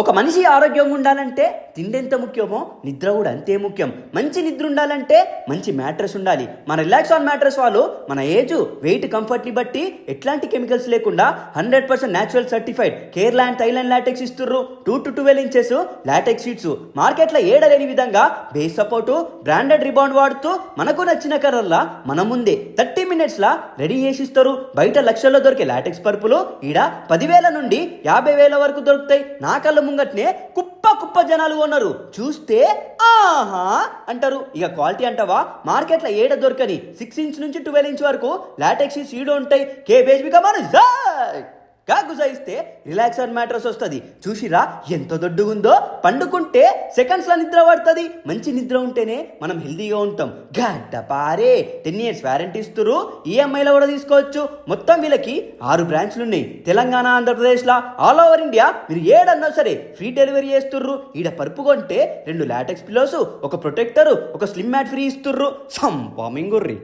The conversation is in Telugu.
ఒక మనిషి ఆరోగ్యంగా ఉండాలంటే తిండి ఎంత ముఖ్యమో నిద్ర కూడా అంతే ముఖ్యం. మంచి నిద్ర ఉండాలంటే మంచి మ్యాట్రెస్ ఉండాలి. మన రిలాక్స్ ఆన్ మ్యాట్రెస్ వాళ్ళు మన ఏజ్ వెయిట్ కంఫర్ట్ని బట్టి ఎట్లాంటి కెమికల్స్ లేకుండా hundred percent natural certified Kerala and Thailand latex ఇస్తుర్రు. Two to twelve inches latex sheets. మార్కెట్లో ఏడలేని విధంగా బేస్ సపోర్టు బ్రాండెడ్ రిబౌండ్ వాడుతూ మనకు నచ్చిన కలర్లా మన ముందే థర్టీ మినిట్స్లా రెడీ చేసి ఇస్తారు. బయట లక్షల్లో దొరికే లాటెక్స్ పరుపులు ఈడ పదివేల నుండి యాభై వేల వరకు దొరుకుతాయి. నా కళ్ళు ముంగట్నే కుప్ప కుప్ప జనాలు ఉన్నారు. చూస్తే ఆహా అంటారు. ఇక క్వాలిటీ అంటావా? మార్కెట్లో ఏడ దొరకని? సిక్స్ ఇంచ్ నుంచి ట్వెల్వ్ ఇంచ్ వరకు లాటెక్స్ సీడో ఉంటాయి. కేబేజ్ బికమాను కాకుజాయిస్తే రిలాక్స్ అండ్ మ్యాట్రస్ వస్తుంది. చూసిరా ఎంత దొడ్డుగుందో? పండుకుంటే సెకండ్స్లో నిద్ర పడుతుంది. మంచి నిద్ర ఉంటేనే మనం హెల్దీగా ఉంటాం. గడ్డ పారే. టెన్ ఇయర్స్ వ్యారంటీ ఇస్తురు ఈఎంఐలో కూడా తీసుకోవచ్చు. మొత్తం వీళ్ళకి ఆరు బ్రాంచ్లు ఉన్నాయి తెలంగాణ ఆంధ్రప్రదేశ్లో ఆల్ ఓవర్ ఇండియా మీరు ఏడన్నా సరే ఫ్రీ డెలివరీ చేస్తుర్రు. ఈడ పరుపు కొంటే రెండు లాటెక్స్ పిల్లోసు ఒక ప్రొటెక్టర్ ఒక స్లిమ్ మ్యాట్ ఫ్రీ ఇస్తుర్రు. సంపామింగుర్రి.